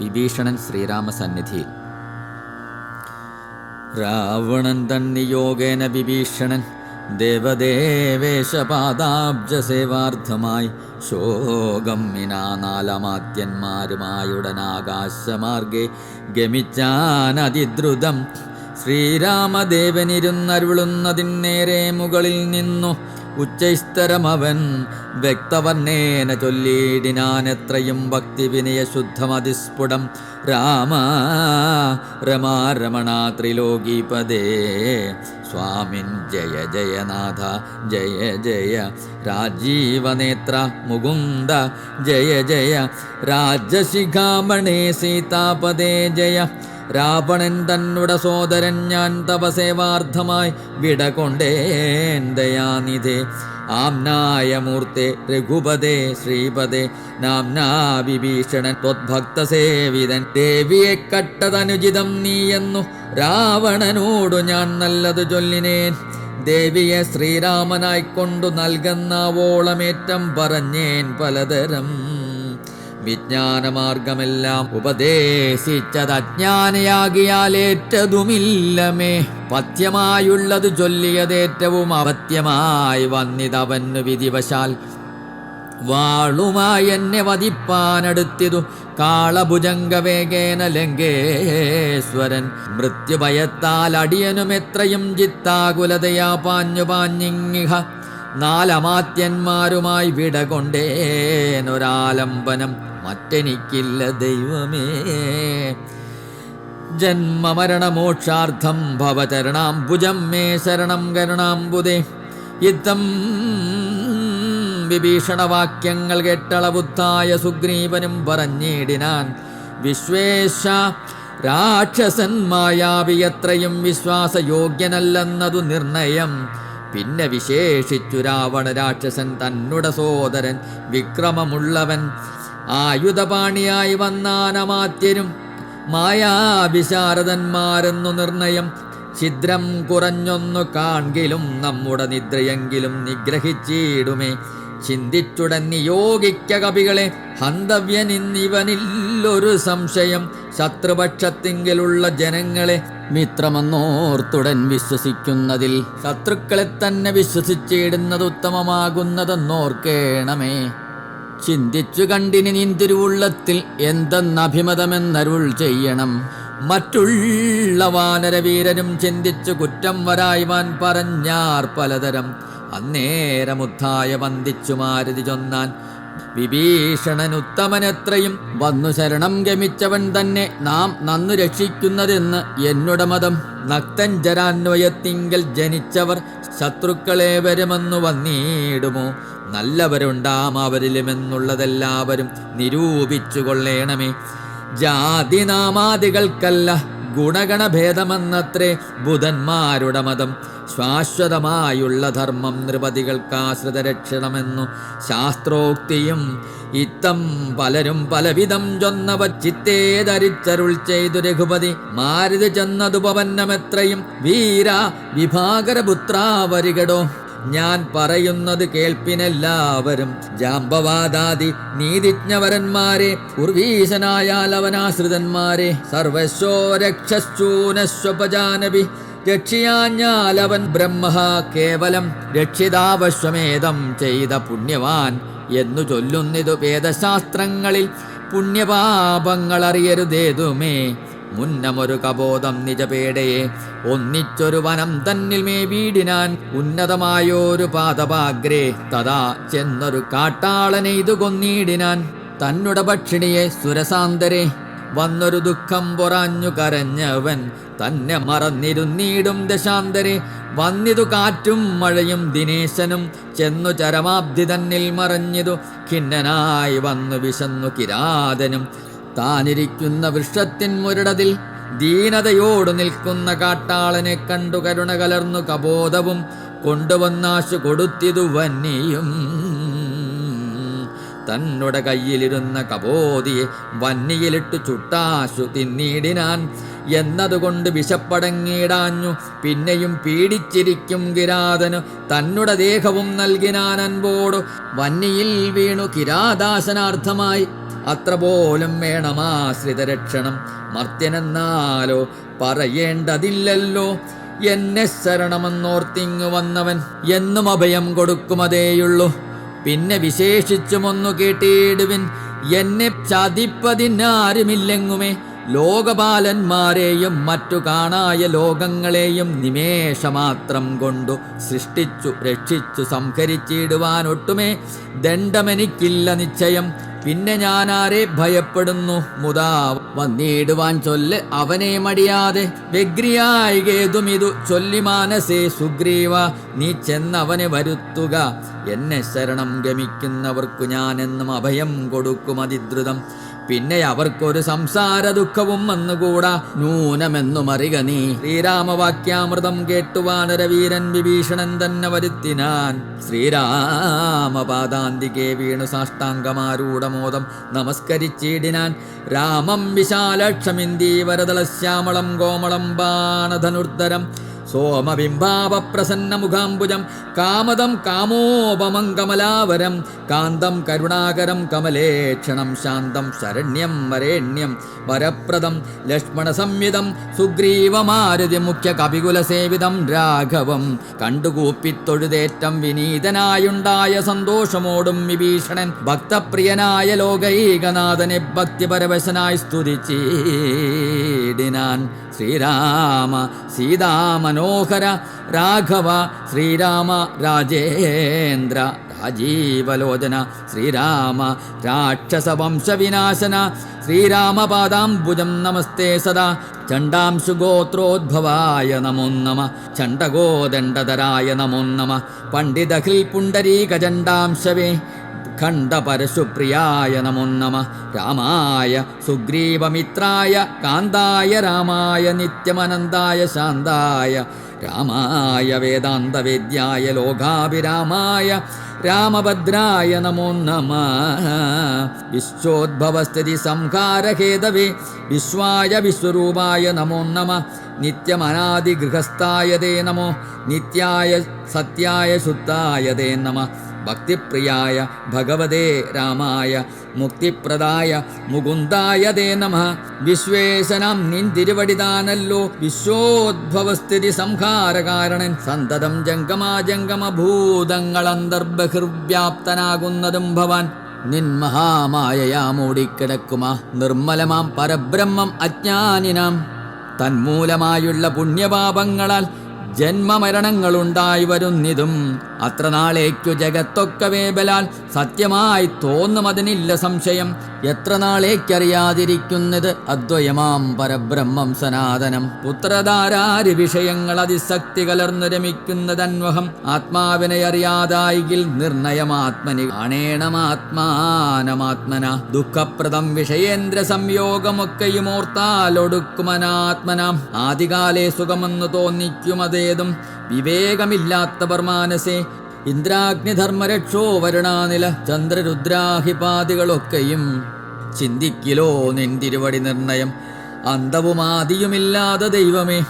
വിഭീഷണൻ ശ്രീരാമസന്നിധിയിൽ. രാവണൻ തന്നിയോഗേന വിഭീഷണൻ ദേവദേവേശപാദാബ്ജസേവാർത്ഥമായി ശോകം വിനാ നാലമാത്യന്മാരുമായുടനാകാശമാർഗെ ഗമിച്ചാനതിദ്രുതം ശ്രീരാമദേവനിരുന്നരുളുന്നതിന്നേരെ മുകളിൽ നിന്നു ഉച്ചൈസ്തരമവൻ വ്യക്തവർണേന ചൊല്ലിയിടിനാനെത്രയും ഭക്തി വിനയശുദ്ധമതിസ്ഫുടം രാമ രാമ രമാരമണ ത്രിലോകീപദേ. സ്വാമിൻ ജയ ജയനാഥ ജയ ജയ. രാജീവനേത്ര മുകുന്ദ ജയ ജയ. രാജശിഖാമണേ സീതാപദേ ജയ. രാവണൻ തന്നുട സോദരൻ ഞാൻ തപസേവാർത്ഥമായി വിട ദയാനിധേ. ആംനായ മൂർത്തെ രഘുപതേ ശ്രീപദേ നാംനാ വിഭീഷണൻ ത്വദ്ഭക്തസേവിതൻ. ദേവിയെ കട്ടതനുചിതം നീയെന്നു രാവണനോടു ഞാൻ നല്ലത് ചൊല്ലിനേൻ. ദേവിയെ ശ്രീരാമനായിക്കൊണ്ടു നൽകുന്നവോളമേറ്റം പറഞ്ഞേൻ പലതരം വിജ്ഞാനമാർഗമെല്ലാം ഉപദേശിച്ചത് അജ്ഞാനയാകിയാലേറ്റതുമില്ലമേ പഥ്യമായുള്ളത് ചൊല്ലിയതേറ്റവും അപത്യമായി വന്നിതവന്നു വിധിവശാൽ. വാളുമായി എന്നെ വധിപ്പാനടുത്തിതു കാളഭുജംഗവേഗേന ലങ്കേശ്വരൻ. മൃത്യുഭയത്താൽ അടിയനും എത്രയും ചിത്താകുലതയാ പാഞ്ഞു പാഞ്ഞിങ്ങിഹ. നാലമാത്യന്മാരുമായി വിടകൊണ്ടേനൊരാലംബനം. മറ്റെനിക്കില്ല ദൈവമേ. ജന്മമരണമോക്ഷാർത്ഥം ഭവചരണാംബുജം മേ ശരണം കരുണാംബുദേ. യുദ്ധം വിഭീഷണവാക്യങ്ങൾ കേട്ടളവുത്തായ സുഗ്രീവനും പറഞ്ഞിടിനാൻ വിശ്വേശ രാക്ഷസൻ മായാവിയത്രയും വിശ്വാസയോഗ്യനല്ലെന്നതു നിർണയം. പിന്നെ വിശേഷിച്ചു രാവണ രാക്ഷസൻ തന്നുട സോദരൻ വിക്രമമുള്ളവൻ ആയുധപാണിയായി വന്നാനമാത്യരും മായാവിശാരദന്മാരെന്നു നിർണയം. ഛിദ്രം കുറഞ്ഞൊന്നു കാൺകിലും നമ്മുടെ നിദ്രയെങ്കിലും നിഗ്രഹിച്ചിടുമേ. ചിന്തിച്ചുടൻ നിയോഗിക്ക കവികളെ ഹന്തവ്യനിന്നിവനില്ലൊരു സംശയം. ശത്രുപക്ഷത്തിങ്കിലുള്ള ജനങ്ങളെ മിത്രമെന്നോർത്തുടൻ വിശ്വസിക്കുന്നതിൽ ശത്രുക്കളെ തന്നെ വിശ്വസിച്ചിടുന്നത് ഉത്തമമാകുന്നതെന്നോർക്കേണമേ. ചിന്തിച്ചു കണ്ടിനി നിന്തിരുവുള്ളത്തിൽ എന്തെന്നഭിമതമെന്നരുൾ ചെയ്യണം. മറ്റുള്ള വാനരവീരനും ചിന്തിച്ചു കുറ്റം വരായ്വാൻ പറഞ്ഞാർ പലതരം. അന്നേരമുദ്ധായ വന്ദിച്ചു മാരുതി ചൊന്നാൻ വിഭീഷണൻ ഉത്തമനെത്രയും വന്നു ശരണം ഗമിച്ചവൻ തന്നെ നാം നന്നു രക്ഷിക്കുന്നതെന്ന് എന്നുടെ മതം. നക്തഞ്ചരാന്വയത്തിങ്കൽ ജനിച്ചവർ ശത്രുക്കളെ വരുമെന്നു വന്നിടുമോ? നല്ലവരുണ്ടാം അവരിലുമെന്നുള്ളതെല്ലാവരും നിരൂപിച്ചു കൊള്ളേണമേ ജാതിനാമാദികൾക്കല്ല ഗുണഗണഭേദമെന്നത്രേ ബുധന്മാരുടെ മതം. ശാശ്വതമായുള്ള ധർമ്മം നൃപതികൾക്കാശ്രിത രക്ഷണമെന്നു ശാസ്ത്രോക്തിയും ഇത്തം പലരും പലവിധം ചൊന്നവ ചിത്തേ ധരിച്ചരുൾ ചെയ്തു രഘുപതി. മാരുതി ചെന്നതുപവന്നമെത്രയും. വീര വിഭാകരപുത്രാവരികടോ ഞാൻ പറയുന്നത് കേൾപ്പിനെല്ലാവരും ജാമ്പവാദാദി നീതിജ്ഞവരന്മാരെ ഉർവീശനായാൽ അവനാശ്രിതന്മാരെ സർവശോ രക്ഷൂനശ്വപജാനബി രക്ഷിയാഞ്ഞാൽ അവൻ ബ്രഹ്മ കേവലം രക്ഷിതാവശ്വമേധം ചെയ്ത പുണ്യവാൻ എന്നു ചൊല്ലുന്നിതു വേദശാസ്ത്രങ്ങളിൽ. പുണ്യപാപങ്ങൾ അറിയരുതേതുമേ മുന്നമൊരു കബോധം നിജപേടയെ ഒന്നിച്ചൊരു വനം തന്നിൽ മേ വീടിനാൻ ഉന്നതമായോരു പാദപാഗ്രേ. തഥാ ചെന്നൊരു കാട്ടാളനെ ഇത് കൊന്നിടിനാൻ തന്നുട ഭക്ഷിണിയെ സുരസാന്തരെ. വന്നൊരു ദുഃഖം പൊറാഞ്ഞു കരഞ്ഞവൻ തന്നെ മറന്നിരുന്നീടും ദശാന്തരെ. വന്നിതു കാറ്റും മഴയും ദിനേശനും ചെന്നു ചരമാബ്ദി തന്നിൽ മറഞ്ഞിതു. ഖിന്നനായി വന്നു വിശന്നു കിരാതനും താനിരിക്കുന്ന വൃക്ഷത്തിൻ മുരടതിൽ ദീനതയോടു നിൽക്കുന്ന കാട്ടാളനെ കണ്ടു കരുണ കലർന്നു കബോധവും കൊണ്ടുവന്നാശു കൊടുത്തിതു വന്നിയും തന്നുടെ കയ്യിലിരുന്ന കബോധിയെ വന്നിയിലിട്ടു ചുട്ടാശു തിന്നീടിനാൻ. എന്നതുകൊണ്ട് വിശപ്പടങ്ങിയിടാഞ്ഞു. പിന്നെയും പീഡിച്ചിരിക്കും കിരാതനു. തന്നുടെ ദേഹവും നൽകിനാൻ അൻപോടു. വന്നിയിൽ വീണു കിരാദാശനാർത്ഥമായി അത്ര പോലും വേണമാശ്രിതരക്ഷണം മർത്യനെന്നാലോ പറയേണ്ടതില്ലല്ലോ. എന്നെ ശരണമെന്നോർത്തിങ്ങു വന്നവൻ എന്നും അഭയം കൊടുക്കുമതേയുള്ളൂ പിന്നെ വിശേഷിച്ചുമൊന്നു കേട്ടിടുവിൻ. എന്നെ ചതിപ്പതിനാരുമില്ലെങ്ങുമേ. ലോകപാലന്മാരെയും മറ്റു കാണായ ലോകങ്ങളെയും നിമേഷമാത്രം കൊണ്ടു സൃഷ്ടിച്ചു രക്ഷിച്ചു സംഹരിച്ചിടുവാനൊട്ടുമേ ദണ്ഡമെനിക്കില്ല നിശ്ചയം. പിന്നെ ഞാൻ ആരെ ഭയപ്പെടുന്നു? മുതാ വന്നിടുവാൻ ചൊല്ല് അവനെ മടിയാതെ. വ്യഗ്രിയായികേതുമിതു ചൊല്ലി മാനസേ സുഗ്രീവ നീ ചെന്നവനെ വരുത്തുക. എന്നെ ശരണം ഗമിക്കുന്നവർക്കു ഞാനെന്നും അഭയം കൊടുക്കും അതിദ്രുതം. പിന്നെ അവർക്കൊരു സംസാര ദുഃഖവും വന്നുകൂടാ. നൂനമെന്നു മറിക നീ. ശ്രീരാമവാക്യാമൃതം കേട്ടുവാനരവീരൻ വിഭീഷണൻ തന്നെ വരുത്തിനാൻ. ശ്രീരാമപാദാന്തികെ വീണു സാഷ്ടാംഗമാരൂഢമോദം നമസ്കരിച്ചിടിനാൻ. രാമം വിശാലക്ഷമിന്ദീവരതളശ്യാമളം കോമളം ബാണധനുർദ്ധരം സോമബിംബാവപ്രസന്നമുഖാംബുജം കാമദം കാമോപമം കമലാവരം കാന്തം കരുണാകരം കമലേക്ഷണം ശാന്തം ശരണ്യം വരേണ്യം വരപ്രദം ലക്ഷ്മണസംയുതം സുഗ്രീവമാരുതി മുഖ്യ കപികുലസേവിതം രാഘവം കണ്ടുകൂപ്പിത്തൊഴുതേറ്റം വിനീതനായുണ്ടായ സന്തോഷമോടും വിഭീഷണൻ ഭക്തപ്രിയനായ ലോകൈകനാഥനെ ഭക്തിപരവശനായി സ്തുതിച്ചീടിനാൻ ശ്രീരാമ സീതാമനോഹര രാഘവ ശ്രീരാമ രാജേന്ദ്ര രാജീവലോചന ശ്രീരാമ രാക്ഷസവംശവിനാശന ശ്രീരാമപാദാംബുജം നമസ്തേ സദാ ചണ്ടാംശുഗോത്രോദ്ഭവായ നമോ നമ ചണ്ടഗോദണ്ഡതരായ നമോ നമ പണ്ഡിതഹിൽ പുണ്ടരീകചണ്ഡാംശവേ ഖണ്ഡപരശുപ്രിയായ നമോ നമ. രാമായ സുഗ്രീവമിത്രായ കാന്തായ രാമായ നിത്യമനന്തായ ശാന്തായ രാമായ വേദാന്തവേദ്യായ ലോകാഭിരാമായ രാമഭദ്രായ നമോ നമ. വിശ്വോദ്ഭവസ്ഥിതി സംഹാരഹേതവേ വിശ്വായ വിശ്വരൂപായ നമോ നമ. നിത്യമനാദിഗൃഹസ്ഥായ തേ നമോ. നിത്യായ സത്യായ ശുദ്ധായ തേ നമ. ഭക്തിപ്രിയായ ഭഗവതേ രാമായ മുക്തിപ്രദായ മുകുന്ദായ ദേ നമ. വിശ്വേശനം നിൻ തിരുവടിതാനല്ലോ വിശ്വോദ്ഭവസ്ഥിതി സംഹാരകാരണൻ. സന്തതം ജംഗമാജംഗമ ഭൂതങ്ങൾ അന്തർബഹിർവ്യാപ്തനാകുന്നതും ഭവാൻ. നിൻ മഹാമായയാ മൂടിക്കിടക്കുമ നിർമ്മലമാം പരബ്രഹ്മം അജ്ഞാനിനാം. തന്മൂലമായുള്ള പുണ്യപാപങ്ങളാൽ ജന്മമരണങ്ങളുണ്ടായി വരുന്നിതും അത്ര നാളേക്കു ജഗത്തൊക്കവേ ബലാൽ സത്യമായി തോന്നുമതിനില്ല സംശയം. എത്ര നാളേക്കറിയാതിരിക്കുന്നത് അദ്വയമാം പരബ്രഹ്മം സനാതനം. പുത്രധാരാരി വിഷയങ്ങൾ അതിശക്തി കലർന്നു രമിക്കുന്നതന്വഹം ആത്മാവിനെ അറിയാതായികിൽ നിർണയമാത്മനി. കാണേണമാത്മാനമാത്മന ദുഃഖപ്രദം വിഷയേന്ദ്ര സംയോഗമൊക്കെയും ഓർത്താലൊടുക്കുമനാത്മനാം ആദികാലേ സുഖമെന്നു തോന്നിക്കുമതേതും വിവേകമില്ലാത്തവർ മാനസേ ഇന്ദ്രാഗ്നിധർമ്മരക്ഷോ വരുണാനില ചന്ദ്രരുദ്രാഹിപാദികളൊക്കെയും ചിന്തിക്കിലോ നിൻ തിരുവടി നിർണയം. അന്തവുമാതിയുമില്ലാതെ ദൈവമേ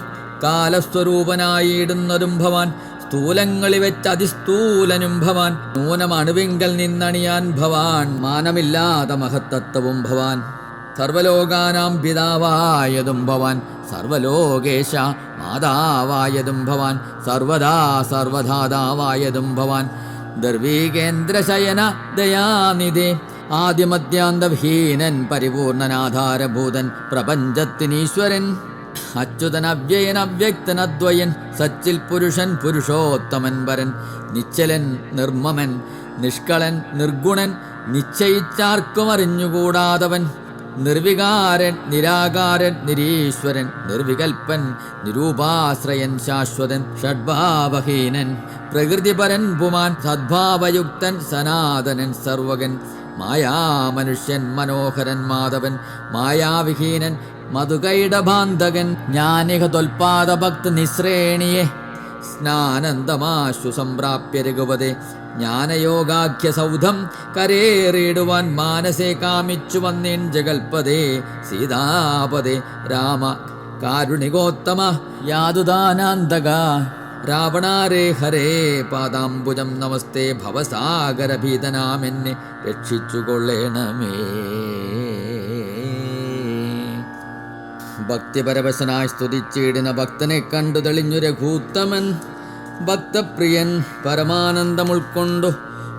കാലസ്വരൂപനായിടുന്നതും ഭവാൻ സ്ഥൂലങ്ങളി വെച്ച് അതിസ്ഥൂലനും ഭവാൻ. നൂനമണുവിങ്കൽ നിന്നണിയാൻ ഭവാൻ മാനമില്ലാതെ മഹത്തത്വവും ഭവാൻ. സർവലോകാനാം പിതാവായതും ഭവാൻ. സർവലോകേശ മാതാവായതും ഭവാൻ. സർവദാ സർവധാതാവായതും ഭവാൻ. ദർവീകേന്ദ്രശയന ദയാനിധി. ആദ്യമദ്യാന്തഹീനൻ പരിപൂർണനാധാരഭൂതൻ. പ്രപഞ്ചത്തിനീശ്വരൻ. അച്യുതൻ അവ്യയൻ അവ്യക്തൻ അദ്വയൻ സച്ചിൽ പുരുഷൻ പുരുഷോത്തമൻ വരൻ. നിശ്ചലൻ നിർമ്മമൻ. നിഷ്കളൻ നിർഗുണൻ. നിശ്ചയിച്ചാർക്കും അറിഞ്ഞുകൂടാതവൻ. നിർവികാരൻ നിരാകാരൻ നിരീശ്വരൻ നിർവികൽപ്പൻ നിരൂപാശ്രയൻ ശാശ്വതൻ ഷഡ്ഭാവഹീനൻ പ്രകൃതിപരൻ പുമാൻ സദ്ഭാവയുക്തൻ സനാതനൻ സർവകൻ മായാമനുഷ്യൻ മനോഹരൻ മാധവൻ മായാവിഹീനൻ മധുകൈടഭാന്തകൻ ജ്ഞാനിക തൊൽപാദഭക്ത നിശ്രേണിയെ സ്നാനന്ദമാശു സംപ്രാപ്യ രഘുപതേ ജ്ഞാനയോഗാഖ്യ സൗധം കരേറിയിടുവാൻ മാനസേ കാമിച്ചു വന്നേൻ ജഗൽപദേ സീതാപദേ രാമ കാരുണികോത്തമ യാതുദാനാന്തക രാവണാരേ ഹരേ പാദാംബുജം നമസ്തേ ഭവസാഗരഭീതനാമെന്നെ രക്ഷിച്ചുകൊള്ളേണമേ. ഭക്തിപരവശനായി സ്തുതിച്ചിടുന്ന ഭക്തനെ കണ്ടു തെളിഞ്ഞു രഘൂത്തമൻ ഭക്തപ്രിയൻ പരമാനന്ദം ഉൾക്കൊണ്ടു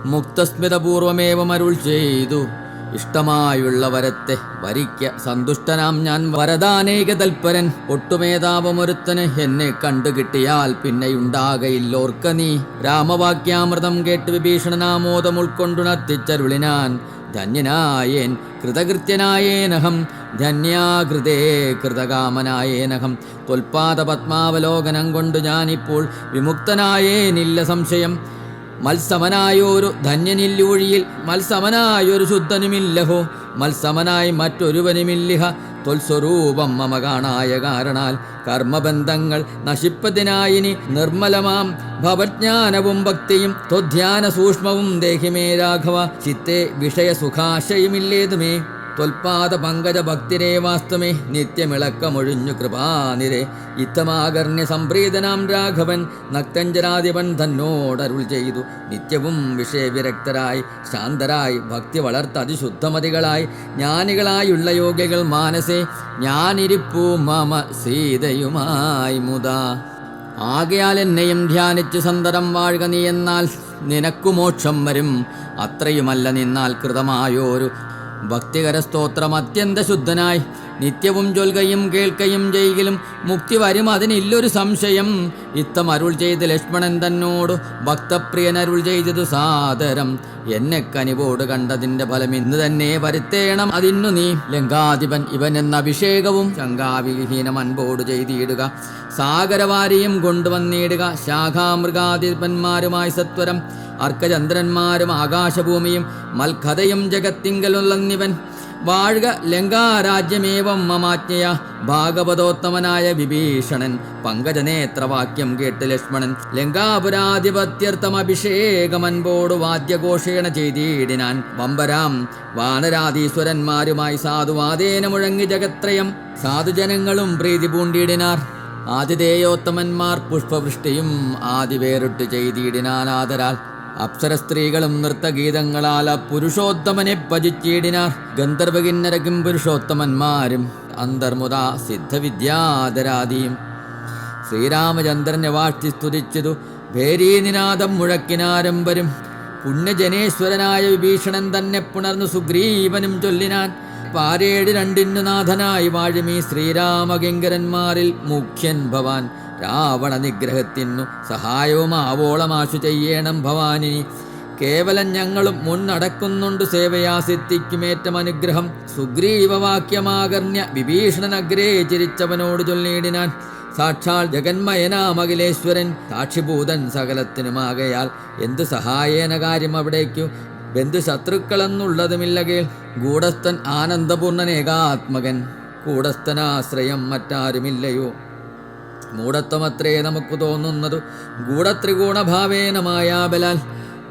മുക്തസ്മിതപൂർവമേവം അരുൾ ചെയ്തു. ഇഷ്ടമായുള്ള വരത്തെ വരിക്ക സന്തുഷ്ടനാം ഞാൻ. വരദാനേക തൽപരൻ ഒട്ടുമേതാപമൊരുത്തന് എന്നെ കണ്ടുകിട്ടിയാൽ പിന്നെയുണ്ടാകയില്ലോർക്ക നീ. രാമവാക്യാമൃതം കേട്ട് വിഭീഷണനാമോദം ഉൾക്കൊണ്ടുണർത്തിച്ചരുളിനാൻ. ധന്യനായേൻ കൃതകൃത്യനായേനഹം ധന്യാകൃതേ കൃതകാമനായേനഹം. തൊൽപാദ പത്മാവലോകനം കൊണ്ട് ഞാനിപ്പോൾ വിമുക്തനായേനില്ല സംശയം. മത്സമനായൊരു ധന്യനില്ലൂഴിയിൽ മത്സമനായൊരു ശുദ്ധനുമില്ലഹോ മത്സമനായി മറ്റൊരുവനുമില്ലിഹ. തൊൽസ്വരൂപം മമ കാണായ കാരണാൽ കർമ്മബന്ധങ്ങൾ നശിപ്പതിനായിനി നിർമ്മലമാം. ഭവജ്ഞാനവും ഭക്തിയും ത്വധ്യാന സൂക്ഷ്മവും ദേഹിമേ രാഘവ ചിത്തെ വിഷയസുഖാശയുമില്ലേതുമേ. ത്വൽപാദ പങ്കജ ഭക്തിരേ വാസ്തുമേ നിത്യമിളക്കമൊഴിഞ്ഞു കൃപാനിരെ. ഇത്തമാകർണ്യ സംപ്രീതനാം രാഘവൻ നക്തഞ്ചരാധിപൻ തന്നോടരുൾ ചെയ്തു. നിത്യവും വിഷയവിരക്തരായി ശാന്തരായി ഭക്തി വളർത്ത അതിശുദ്ധമതികളായി. ജ്ഞാനികളായുള്ള യോഗികൾ മാനസേ ഞാനിരിപ്പൂ മമ സീതയുമായി മുതാ. ആകയാൽ എന്നെയും ധ്യാനിച്ച് സന്തരം വാഴുക നീ എന്നാൽ നിനക്കു മോക്ഷം വരും. അത്രയുമല്ല നിന്നാൽ കൃതമായോരു ഭക്തികര സ്തോത്രം അത്യന്ത ശുദ്ധനായി നിത്യവും ചൊൽകയും കേൾക്കയും ചെയ്യലും മുക്തി വരും അതിനില്ലൊരു സംശയം. ഇത്തം അരുൾ ചെയ്ത് ലക്ഷ്മണൻ തന്നോട് ഭക്തപ്രിയൻ അരുൾ ചെയ്തതു സാദരം. എന്നെ കനിവോട് കണ്ടതിന്റെ ഫലം ഇന്ന് തന്നെ വരുത്തേണം അതിന്നു നീ. ലങ്കാധിപൻ ഇവൻ എന്ന അഭിഷേകവും ശങ്കാവിഹീനം അൻപോട് ചെയ്തിടുക. സാഗരവാരിയും കൊണ്ടുവന്നിടുക. ശാഖാമൃഗാധിപന്മാരുമായി സത്വരം. അർക്കചന്ദ്രന്മാരും ആകാശഭൂമിയും മൽഖതയും ജഗത്തിങ്കലുള്ളന്നിവൻ. വാഴുക ലങ്കാരാജ്യമേവം മമാജ്ഞയ ഭാഗവതോത്തമനായ വിഭീഷണൻ. പങ്കജനേത്രവാക്യം കേട്ട് ലക്ഷ്മണൻ. ലങ്കാപുരാധിപത്യർത്ഥം അഭിഷേകമൻപോട് വാദ്യഘോഷേണ ചെയ്തിടിനാൻ. വമ്പരാം വാനരാധീശ്വരന്മാരുമായി സാധുവാദേന മുഴങ്ങി ജഗത്രയം. സാധുജനങ്ങളും പ്രീതി പൂണ്ടിയിടിനാർ ആതിഥേയോത്തമന്മാർ പുഷ്പവൃഷ്ടിയും ആദിവേറിട്ട് ചെയ്തിടിനാനാദരാൽ. അപ്സര സ്ത്രീകളും നൃത്തഗീതങ്ങളാൽ പുരുഷോത്തമനെ ഭജിച്ചിടിനാർ ഗന്ധർവകിന്നരകും പുരുഷോത്തമന്മാരും. അന്തർമുത സിദ്ധവിദ്യാധരാദിയും ശ്രീരാമചന്ദ്രനെ വാഴ്ത്തി സ്തുതിച്ചതു ഭേരീനിനാദം മുഴക്കിനാരംബരും പുണ്യജനേശ്വരനായ വിഭീഷണൻ തന്നെ പുണർന്നു സുഗ്രീവനും ചൊല്ലിനാൻ പാരേഴ് രണ്ടിന്നു നാഥനായി വാഴുമീ ശ്രീരാമകിങ്കരന്മാരിൽ മുഖ്യൻ ഭവാൻ. രാവണ സഹായവും ആവോളമാശു ചെയ്യണം ഭവാനിനി കേവലം ഞങ്ങളും മുന്നടക്കുന്നുണ്ട് സേവയാസിദ്ധിക്കുമേറ്റം അനുഗ്രഹം. സുഗ്രീവവാക്യമാകർണ്യ വിഭീഷണൻ അഗ്രേ ചിരിച്ചവനോട് ചൊല്ലിയിടിനാൻ. സാക്ഷാൽ ജഗന്മയനാമഖിലേശ്വരൻ സാക്ഷിഭൂതൻ സകലത്തിനുമാകയാൽ എന്തു സഹായേന കാര്യം അവിടേക്കു? ബന്ധുശത്രുക്കളെന്നുള്ളതുമില്ലകേൽ ഗൂഢസ്ഥൻ ആനന്ദപൂർണനേകാത്മകൻ കൂടസ്ഥനാശ്രയം മറ്റാരുമില്ലയോ? മൂഢത്വമത്രേ നമുക്ക് തോന്നുന്നതു ഗൂഢത്രിഗുണഭാവേന മായാബലാൽ.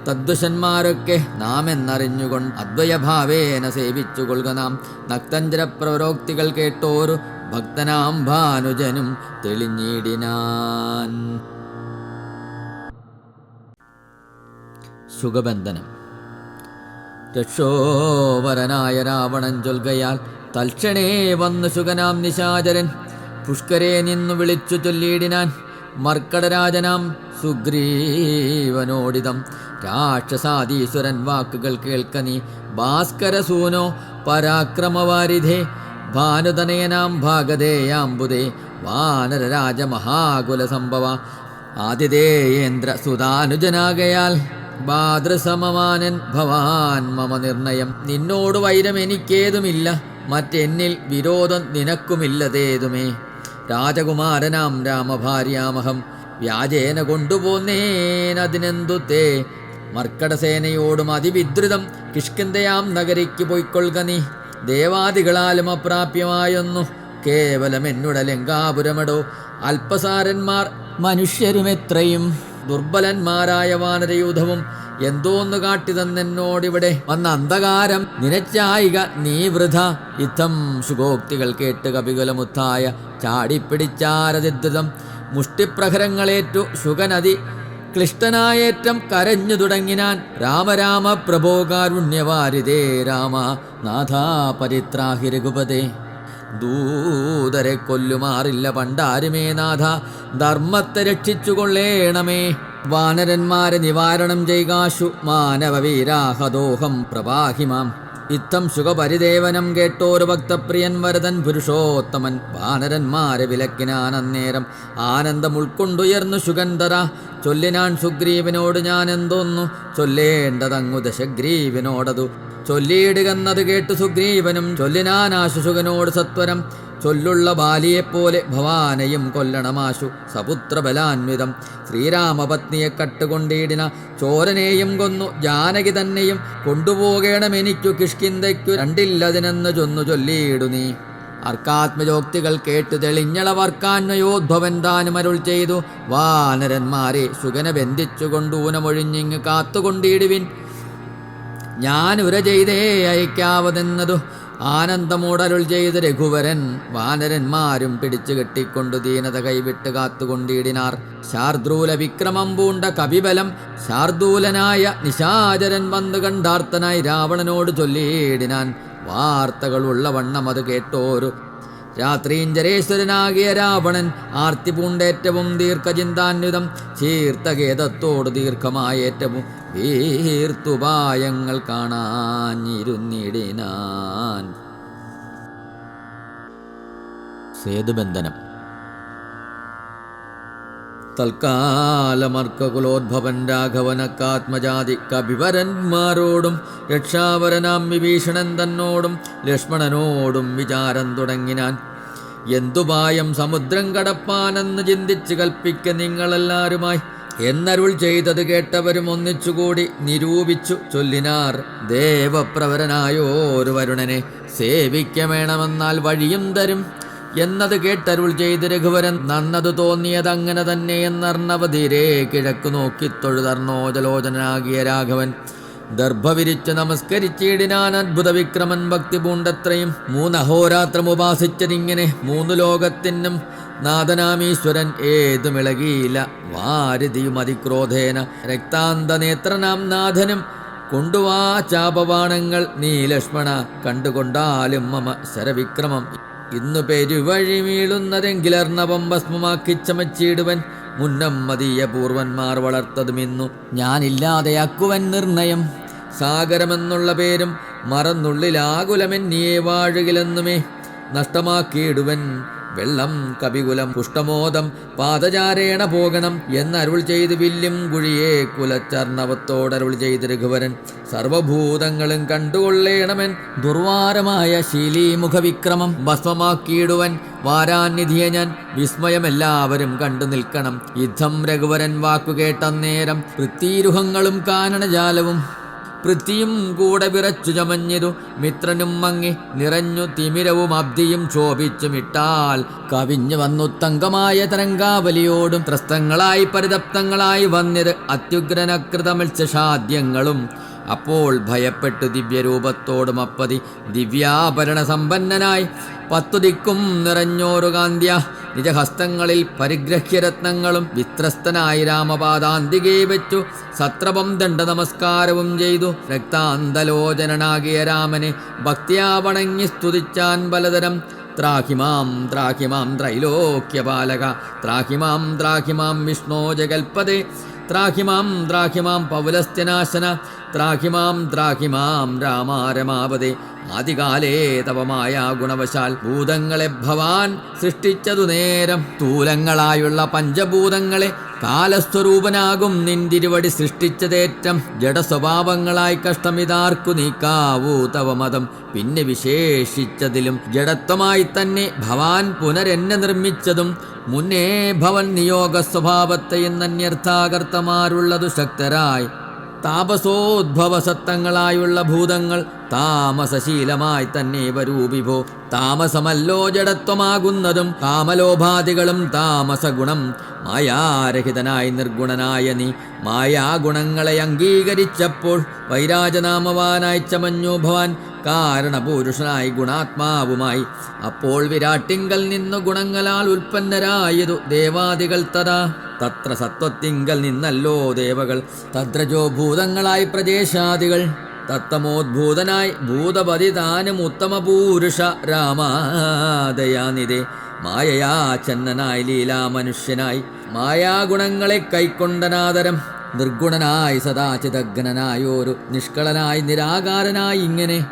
തദ്വശന്മാരൊക്കെ നാം എന്നറിഞ്ഞുകൊണ്ട് അദ്വയഭാവേന സേവിച്ചു കൊള്ളുക നാം. നക്തഞ്ചര പ്രവരോക്തികൾ കേട്ടോരു ഭക്തനാം ഭാനുജനും തെളിഞ്ഞിടിനാൻ. സുഖബന്ധനം. രക്ഷോവരനായ രാവണൻ ചൊൽകയാൽ തൽക്ഷണേ വന്നു സുഖനാം നിശാചരൻ പുഷ്കരെ നിന്നു വിളിച്ചു ചൊല്ലിയിടിനാൻ മർക്കടരാജനാം സുഗ്രീവനോടിതം. രാക്ഷസാധീശ്വരൻ വാക്കുകൾ കേൾക്ക നീ. ഭാസ്കരസൂനോ പരാക്രമവാരിധേ. ഭാനുതനയനാം ഭാഗതേയാംബുദേ വാനരരാജ സംഭവ ആതിഥേയേന്ദ്ര സുതാനുജനാകയാൽ ഭാതൃസമമാനൻ ഭവാൻ മമ നിർണയം. നിന്നോട് വൈരം എനിക്കേതുമില്ല. മറ്റെന്നിൽ വിരോധം നിനക്കുമില്ലതേതുമേ. രാജകുമാരനാം രാമഭാര്യാമഹം. വ്യാജേന കൊണ്ടുപോന്നേനതിനെന്തുത്തേ മർക്കടസേനയോടും അതിവിദ്രുതം കിഷ്കിന്തയാം നഗരിക്ക് പോയിക്കൊള്ളുക നീ. ദേവാദികളാലും അപ്രാപ്യമായൊന്നു. കേവലം എന്നുട ലങ്കാപുരമടോ. അല്പസാരന്മാർ മനുഷ്യരുമെത്രയും. ദുർബലന്മാരായ വാനരയൂഥവും എന്തോന്ന് കാട്ടി തന്നെന്നോടിവിടെ വന്ന അന്ധകാരം. നിനച്ചായിക നീ വൃഥ. ഇത്തം സുഖോക്തികൾ കേട്ട് കപികുലമുത്തായ ചാടിപ്പിടിച്ചാരതിദ്രുതം മുഷ്ടിപ്രഹരങ്ങളേറ്റു സുഖനദി. ക്ലിഷ്ടനായേറ്റം കരഞ്ഞു തുടങ്ങിനാൻ രാമരാമ പ്രഭോ കാരുണ്യവാരിതേ രാമ നാഥാ പരിത്രാഹി രഘുപതേ. ദൂതരെ കൊല്ലുമാറില്ല പണ്ടാരുമേ നാഥ. ധർമ്മത്തെ രക്ഷിച്ചുകൊള്ളേണമേ. വാനരന്മാരെ നിവാരണം ചെയ്കാശു മാനവവീരാഹദോഹം പ്രവാഹിമാം ഇത്തം സുഖപരിദേവനം കേട്ടോരു ഭക്തപ്രിയൻ വരതൻ പുരുഷോത്തമൻ. വാനരന്മാരെ വിലക്കിനാൻ അന്നേരം ആനന്ദം ഉൾക്കൊണ്ടുയർന്നു സുഗന്ധര ചൊല്ലിനാൻ സുഗ്രീവിനോട് ഞാൻ എന്തോന്നു ചൊല്ലേണ്ടതങ്ങു ദശഗ്രീവിനോടതു. ചൊല്ലിയിടുകന്നത് കേട്ടു സുഗ്രീവനും ചൊല്ലിനാനാശുസുകനോട് സത്വരം. ചൊല്ലുള്ള ബാലിയെപ്പോലെ ഭവാനയും കൊല്ലണമാശു സപുത്രബലാന്വിതം. ശ്രീരാമപത്നിയെ കട്ടുകൊണ്ടിടിന ചോരനെയും കൊന്നു ജാനകി തന്നെയും കൊണ്ടുപോകണമെനിക്കു കിഷ്കിന്തയ്ക്കു രണ്ടില്ലതിനെന്ന് ചൊന്നു ചൊല്ലിയിടു നീ. അർക്കാത്മജോക്തികൾ കേട്ടു തെളിഞ്ഞളവർക്കാന്വയോദ്ഭവൻ താനും അരുൾ ചെയ്തു വാനരന്മാരെ സുഗന ബന്ധിച്ചുകൊണ്ടൂനമൊഴിഞ്ഞിങ് കാത്തുകൊണ്ടിടുവിൻ. ഞാൻ ഉര ചെയ്തേ അയക്കാവതെന്നതു ആനന്ദമൂടരുൾ ചെയ്ത് രഘുവരൻ വാനരന്മാരും പിടിച്ചു കെട്ടിക്കൊണ്ടു ദീനത കൈവിട്ട് കാത്തുകൊണ്ടിടിനാർ. ശാർദ്രൂല വിക്രമം പൂണ്ട കവിബലം ശാർദൂലനായ നിശാചരൻ വന്നു കണ്ടാർത്തനായി രാവണനോട് ചൊല്ലിയിടിനാൻ. വാർത്തകളുള്ള വണ്ണം അത് കേട്ടോരു. രാത്രീഞ്ചരേശ്വരനാകിയ രാവണൻ ആർത്തി പൂണ്ടേറ്റവും ദീർഘചിന്താന്വിതം ചീർത്തഖേദത്തോട് ദീർഘമായേറ്റവും വീർത്തുപായങ്ങൾ കാണാഞ്ഞിരുന്നിടിനാൻ. സേതുബന്ധനം. തൽക്കാലമർക്കകുലോദ്ഭവൻ രാഘവനക്കാത്മജാതി കവിവരന്മാരോടും രക്ഷാവരനാം വിഭീഷണൻ തന്നോടും ലക്ഷ്മണനോടും വിചാരം തുടങ്ങിനാൻ. എന്തുപായം സമുദ്രം കടപ്പാനെന്ന് ചിന്തിച്ച് കൽപ്പിക്ക നിങ്ങളെല്ലാരുമായി എന്നരുൾ ചെയ്തത് കേട്ടവരും ഒന്നിച്ചുകൂടി നിരൂപിച്ചു ചൊല്ലിനാർ ദേവപ്രവരനായോരു വരുണനെ സേവിക്കമേണമെന്നാൽ വഴിയും തരും. എന്നത് കേട്ടരുൾ ചെയ്ത് രഘുവരൻ നന്നത് തോന്നിയതങ്ങനെ തന്നെ എന്നർണവധീരേ കിഴക്ക് നോക്കി തൊഴുതർണോജലോചനാകിയ രാഘവൻ. ദർഭവിരിച്ച് നമസ്കരിച്ചിടിനാൻ അത്ഭുത വിക്രമൻ ഭക്തി പൂണ്ടത്രയും മൂന്നഹോരാത്രം ഉപാസിച്ചതിങ്ങനെ മൂന്നു ലോകത്തിനും നാഥനാമീശ്വരൻ ഏതുമിളകിയില്ല വാരുതിയും അതിക്രോധേന രക്താന്തനേത്രനാം നാഥനും കൊണ്ടുവാ ചാപവാണങ്ങൾ നീ ലക്ഷ്മണ കണ്ടുകൊണ്ടാലും മമ ശരവിക്രമം. ഇന്നു പെരുവഴി വീളുന്നതെങ്കിലർണവം ഭസ്മമാക്കി ചമച്ചിടുവൻ. മുന്നം മതീയ പൂർവന്മാർ വളർത്തതുമിന്നു ഞാനില്ലാതെയാക്കുവൻ നിർണയം. സാഗരമെന്നുള്ള പേരും മറന്നുള്ളിലാകുലമെന്നിയെ വാഴുകിലെന്നുമേ നഷ്ടമാക്കിയിടുവൻ വെള്ളം കപികുലം പുഷ്ടമോദം പാദചാരേണ പോകണം എന്നരുൾ ചെയ്ത് വില്ലും കുഴിയെ കുലച്ചർണവത്തോടരുൾ ചെയ്ത് രഘുവരൻ. സർവഭൂതങ്ങളും കണ്ടുകൊള്ളേണമെൻ ദുർവാരമായ ശീലീമുഖവിക്രമം ഭസ്മമാക്കിയിടുവൻ വാരാനിധിയെ ഞാൻ വിസ്മയമെല്ലാവരും കണ്ടു നിൽക്കണം. യുദ്ധം രഘുവരൻ വാക്കുകേട്ടന്നേരം വൃത്തിരുഹങ്ങളും കാനനജാലവും പൃഥ്വിയും കൂടെ വിറച്ചു ചമഞ്ഞിരു. മിത്രനും മങ്ങി നിറഞ്ഞു തിമിരവും അബ്ദിയും ശോഭിച്ചുമിട്ടാൽ കവിഞ്ഞു വന്നു തങ്കമായ തരംഗാവലിയോടും ത്രസ്തങ്ങളായി പരിതപ്തങ്ങളായി വന്നിത് അത്യുഗ്രനകൃത മത്സ്യഷാദ്യങ്ങളും അപ്പോൾ ഭയപ്പെട്ടു ദിവ്യരൂപത്തോടും അപ്പതി ദിവ്യാഭരണ സമ്പന്നനായി പത്തു ദിക്കും നിറഞ്ഞോരു കാന്ത്യ. നിജഹസ്തങ്ങളിൽ പരിഗ്രഹ്യരത്നങ്ങളും വിത്രസ്തനായി രാമപാദാന്തികയെ വെച്ചു. സത്രപം ദണ്ഡ നമസ്കാരവും ചെയ്തു. രക്താന്തലോചനനാകിയ രാമനെ ഭക്തിയാവണങ്ങി സ്തുതിച്ചാൻ പലതരം. ത്രാഹിമാം ത്രാഹിമാം ത്രൈലോക്യപാലക. ത്രാഹിമാം ത്രാഹിമാം വിഷ്ണോ ജഗൽപദേ ത്രാഹിമാം ത്രാഹിമാം പൗലസ്ത്യനാശന. ത്രാഹിമാം ത്രാഹിമാം രാമാരമാപതി. ആദികാലേ തപമായ ഗുണവശാൽ ഭൂതങ്ങളെ ഭവാൻ സൃഷ്ടിച്ചതു നേരം. തൂലങ്ങളായുള്ള പഞ്ചഭൂതങ്ങളെ കാലസ്വരൂപനാകും നിന്തിരുവടി സൃഷ്ടിച്ചതേറ്റം. ജഡസ്വഭാവങ്ങളായി കഷ്ടമിതാർക്കു നീക്കാവൂ തവ മതം. പിന്നെ വിശേഷിച്ചതിലും ജഡത്വമായി തന്നെ ഭവാൻ പുനരെന്നെ നിർമ്മിച്ചതും. മുന്നേ ഭവൻ നിയോഗ സ്വഭാവത്തെയും നന്യർത്ഥാകർത്തമാരുള്ളതു ശക്തരായി. താപസോദ്ഭവസത്തങ്ങളായുള്ള ഭൂതങ്ങൾ താമസശീലമായി തന്നെ വരൂപിഭോ താമസമല്ലോ ജഡത്വമാകുന്നതും കാമലോഭാദികളും താമസഗുണം. മായാരഹിതനായി നിർഗുണനായ നീ മായാഗുണങ്ങളെ അംഗീകരിച്ചപ്പോൾ വൈരാജനാമവാനായി ചമഞ്ഞു ഭവാൻ കാരണപുരുഷനായി ഗുണാത്മാവുമായി. അപ്പോൾ വിരാട്ടിങ്കൽ നിന്നു ഗുണങ്ങളാൽ ഉൽപ്പന്നരായതു ദേവാദികൾ തഥാ. തത്ര സത്വത്തിങ്കൽ നിന്നല്ലോ ദേവകൾ. തദ്രജോ ഭൂതങ്ങളായി പ്രദേശാദികൾ തത്തമോദ്ഭൂതനായി ഭൂതപതി താനും ഉത്തമ പൂരുഷ രാമാദയാനിതേ മായയാ ചന്നനായി ലീലാ മനുഷ്യനായി. മായാഗുണങ്ങളെ കൈക്കൊണ്ടനാദരം. നിർഗുണനായി സദാചിതഗ്നനായോരു നിഷ്കളനായി നിരാകാരനായി ഇങ്ങനെ.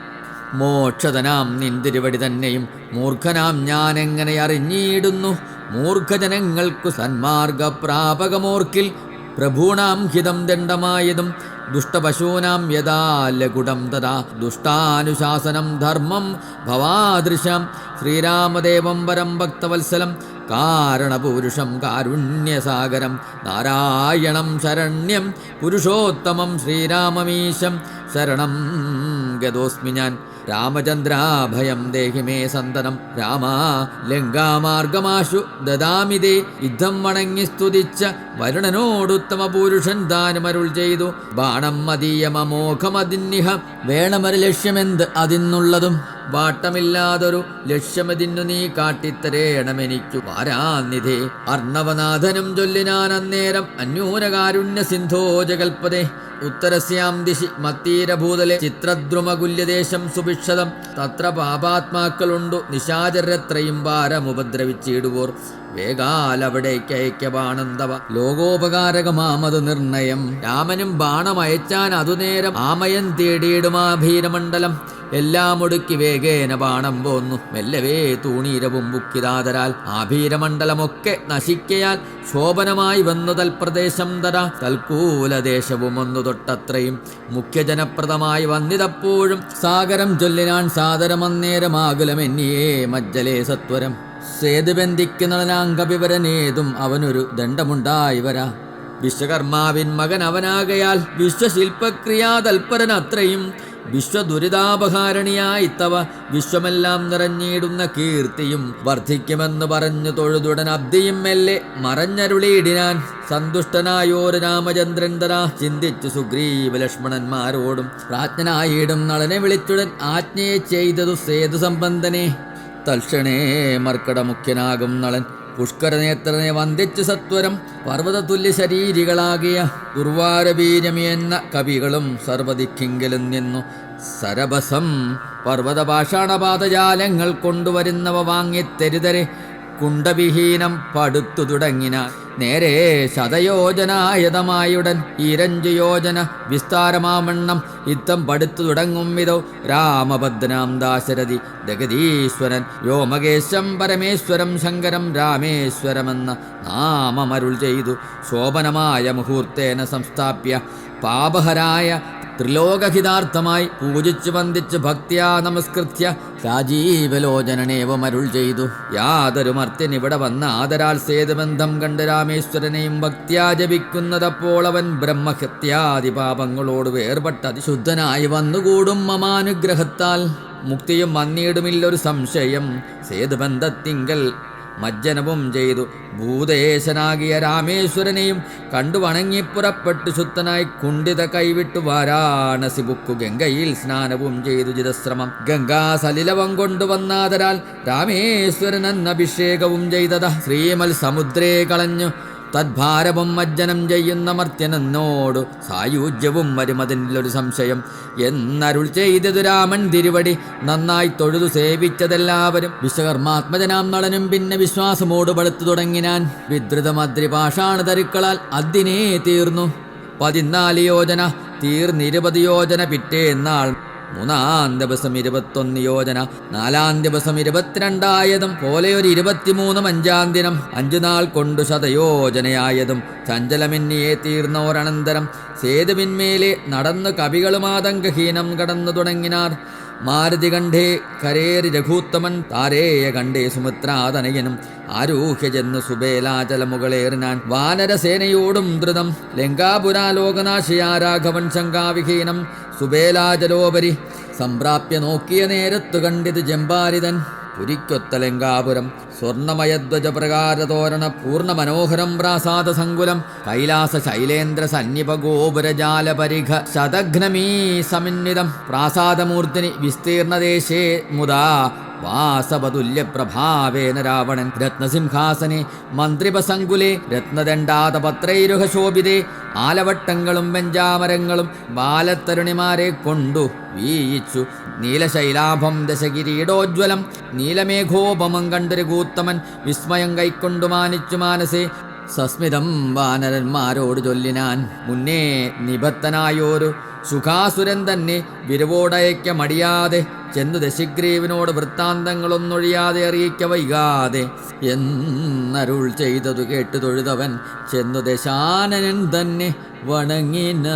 മോക്ഷതനാം നിന്തിരുവടി തന്നെയും മൂർഖനാം എങ്ങനെ അറിഞ്ഞിടുന്നു? മൂർഖജനങ്ങൾക്കു സന്മാർഗപ്രാപകമോർക്കിൽ പ്രഭൂണാം ഹിതം ദണ്ഡമായതും ദുഷ്ടപശൂനാം യഥാ ലഘുടം തഥാ ദുഷ്ടാനുശാസനം ധർമ്മം ഭവാദൃശം ശ്രീരാമദേവം വരം ഭക്തവത്സലം കാരണപുരുഷം കാരുണ്യസാഗരം നാരായണം ശരണ്യം പുരുഷോത്തമം ശ്രീരാമമീശം ശരണം. ഗതോസ്മി ഞാൻ. രാമചന്ദ്രാഭയം ദേഹി മേ സന്തനം. രാമാ ലങ്കാമാർഗമാശു ദദാമിതേ. യുദ്ധം വണങ്ങി സ്തുതിച്ച വരുണനോടുത്തമ പുരുഷൻ ദാനമരുൾ ചെയ്തു. ബാണം മതീയമോഘമതിന്നിഹ വേണമൊരു ലക്ഷ്യമെന്ത് അതിന്നുള്ളതും? വാട്ടമില്ലാതൊരു ലക്ഷ്യമതിന്നു നീ കാട്ടിത്തരേണമെനിക്കു. വാരാനിധേ അർണവനാഥനും ചൊല്ലിനാൻ അന്നേരം അന്യൂനകാരുണ്യ സിന്ധോ ജകൽപ്പതേ ഉത്തരസ്യാം ദിശി മത്തീരഭൂതലെ ചിത്രദ്രുമകുല്യദേശം സുഭിക്ഷതം. തത്ര പാപാത്മാക്കളുണ്ടു നിശാചരത്രയും ഭാരമുപദ്രവിച്ചിടുവോർ വേഗാലവിടേക്ക് അയക്കബാണന്തവ ലോകോപകാരകമാമത് നിർണയം. രാമനും ബാണമയച്ചാൻ അതുനേരം ആമയൻ തേടിയിടുമാ ഭീരമണ്ഡലം. എല്ലാം ഒടുക്കി വേഗേന ബാണം പോന്നു. മെല്ലവേ തൂണീരവും ബുക്കിതാതരാൽ ആഭീരമണ്ഡലമൊക്കെ നശിക്കയാൽ ശോഭനമായി വന്നു തൽപ്രദേശം തര തൽക്കൂലദേശവും ഒന്നു തൊട്ടത്രയും. മുഖ്യജനപ്രദമായി വന്നിതപ്പോഴും സാഗരം ചൊല്ലിനാൻ സാദരമന്നേരമാകുലമെന്നിയേ മജ്ജലേ സത്വരം. സേതുബന്ധിക്കുന്നതിനാങ്കവിവരനേതും അവനൊരു ദണ്ഡമുണ്ടായി വരാ വിശ്വകർമാവിൻ മകൻ അവനാകയാൽ വിശ്വശില്പക്രിയാതൽപരൻ അത്രയും. വിശ്വദുരിതാപകാരണിയായിത്തവ വിശ്വമെല്ലാം നിറഞ്ഞിടുന്ന കീർത്തിയും വർദ്ധിക്കുമെന്ന് പറഞ്ഞു തൊഴുതുടൻ അബ്ദിയും മെല്ലെ മറഞ്ഞരുളിയിടിനാൻ. സന്തുഷ്ടനായോര് രാമചന്ദ്രൻ തരാ ചിന്തിച്ചു സുഗ്രീവ ലക്ഷ്മണന്മാരോടും. പ്രാജ്ഞനായിടും നളനെ വിളിച്ചുടൻ ആജ്ഞയെ ചെയ്തതു സേതു സംബന്ധനെ തൽക്ഷണേ മർക്കടമുഖ്യനാകും നളൻ. പുഷ്കരനേത്രനെ വന്ദിച്ചു സത്വരം പർവതതുല്യ ശരീരികളാകിയ ദുർവാരവീരമെന്ന കവികളും സർവദിക്കിങ്കിലും നിന്നു. സരഭസം പർവതപാഷാണപാതജാലങ്ങൾ കൊണ്ടുവരുന്നവ വാങ്ങിത്തെരുതരെ. കുണ്ടവിഹീനം പടുത്തു തുടങ്ങിന. നേരെ ശതയോജനായതമായുടൻ ഈരഞ്ചു യോജന വിസ്താരമാമണ്ണം യുദ്ധം പടുത്തു തുടങ്ങും വിധോ രാമഭദ്രനാം ദാശരഥി. ജഗതീശ്വരൻ വ്യോമകേശം പരമേശ്വരം ശങ്കരം രാമേശ്വരമെന്ന നാമമരുൾ ചെയ്തു. ശോഭനമായ മുഹൂർത്തേന സംസ്ഥാപ്യ പാപഹരായ ത്രിലോകഹിതാർത്ഥമായി പൂജിച്ചു വന്ദിച്ച് ഭക്തിയാ നമസ്കൃത്യ രാജീവലോചനനേവമരുൾ ചെയ്തു. യാതൊരു മർത്യൻ ഇവിടെ വന്ന ആദരാൽ സേതുബന്ധം കണ്ട് രാമേശ്വരനെയും ഭക്തിയാ ജപിക്കുന്നതപ്പോൾ അവൻ ബ്രഹ്മഹത്യാദി പാപങ്ങളോട് വേർപെട്ട് അതിശുദ്ധനായി വന്നുകൂടും മമാനുഗ്രഹത്താൽ. മുക്തിയും വന്നിടുമില്ലൊരു സംശയം. സേതുബന്ധത്തിങ്കൽ മജ്ജനവും ചെയ്തു. ഭൂതേശനാകിയ രാമേശ്വരനെയും കണ്ടു വണങ്ങി പുറപ്പെട്ടു ശുദ്ധനായി കുണ്ടിത കൈവിട്ടു വാരാണസി ബുക്കു ഗംഗയിൽ സ്നാനവും ചെയ്തു ജിതശ്രമം ഗംഗാ സലിലവം കൊണ്ടുവന്നാതരാൽ രാമേശ്വരൻ അഭിഷേകവും ചെയ്തത. ശ്രീമൽ സമുദ്രേ കളഞ്ഞു. തദ്ഭാരവും മജ്ജനം ചെയ്യുന്ന മർത്യനെന്നോടു സായുജ്യവും വരുമതിലൊരു സംശയം. എന്നരുൾ ചെയ്തതു രാമൻ തിരുവടി നന്നായി തൊഴുതു സേവിച്ചതെല്ലാവരും. വിശ്വകർമാത്മജനാം നളനും പിന്നെ വിശ്വാസമോട് പടുത്തു തുടങ്ങിനാൻ. വിദ്രുതമദ്രി പാഷാണ തരുക്കളാൽ അതിനേ തീർന്നു. പതിനാല് യോജന തീർന്നിരുപത് യോജന പിറ്റേന്നാൾ മൂന്നാം ദിവസം ഇരുപത്തൊന്ന് യോജന നാലാം ദിവസം ഇരുപത്തിരണ്ടായതും പോലെ ഒരു ഇരുപത്തിമൂന്നും അഞ്ചാം ദിനം അഞ്ചു നാൾ കൊണ്ടു ശതയോജനയായതും. ചഞ്ചലമെന്നിയെ തീർന്നോരനന്തരം സേതുവിന്മേലെ നടന്നു കവികളുമാതങ്കഹീനം കടന്നു തുടങ്ങിനാർ. മാരുതി കണ്ഠേ കരേറി രഘൂത്തമൻ താരേയ കണ്ഠേ സുമിത്രാതനയനും. ആരൂഹ്യ ചെന്ന് സുബേലാചല മുകളേറിനാൻ വാനരസേനയോടും ധൃതം ലങ്കാപുരാലോകനാശയാ രാഘവൻ ശങ്കാവിഹീനം സുബേലാചലോപരി സംപ്രാപ്യ നോക്കിയ നേരത്തു കണ്ടിത് ജമ്പാരിതൻ സ്വർണമയധ്വജ പ്രകാരതോരണ പൂർണ മനോഹരം പ്രാസാദ സങ്കുലം കൈലാസ ശൈലേന്ദ്ര സന്നിപ പരിഘ ശതഘ്നമീ സമിന്നിതം. പ്രാസാദമൂർത്തിനി വിസ്തീർണദേശേ മുദാ വാസവതുല്യപ്രഭാവേന രാവണൻ രത്നസിംഹാസനെ മന്ത്രിപസങ്കുലേ രത്നദണ്ഡാതപത്രൈരുഹ ശോഭിതേ ആലവട്ടങ്ങളും വെഞ്ചാമരങ്ങളും ബാലത്തരുണിമാരെ കൊണ്ടു വീയിച്ചു. നീലശൈലാഭം ദശകിരീടോജ്വലം നീലമേഘോപമം കണ്ടൊരു കൂത്തമൻ വിസ്മയം കൈക്കൊണ്ടു മാനിച്ചു മാനസേ. സസ്മിതം വാനരന്മാരോട് ചൊല്ലിനാൻ മുന്നേ നിബദ്ധനായോരു സുഖാസുരൻ തന്നെ വിരവോടയക്ക മടിയാതെ ചെന്നു ദശിഗ്രീവിനോട് വൃത്താന്തങ്ങളൊന്നൊഴിയാതെ അറിയിക്ക വൈകാതെ. എന്നരുൾ ചെയ്തതു കേട്ടു തൊഴുതവൻ ചെന്നു ദശാനനൻ തന്നെ വണങ്ങിനാൻ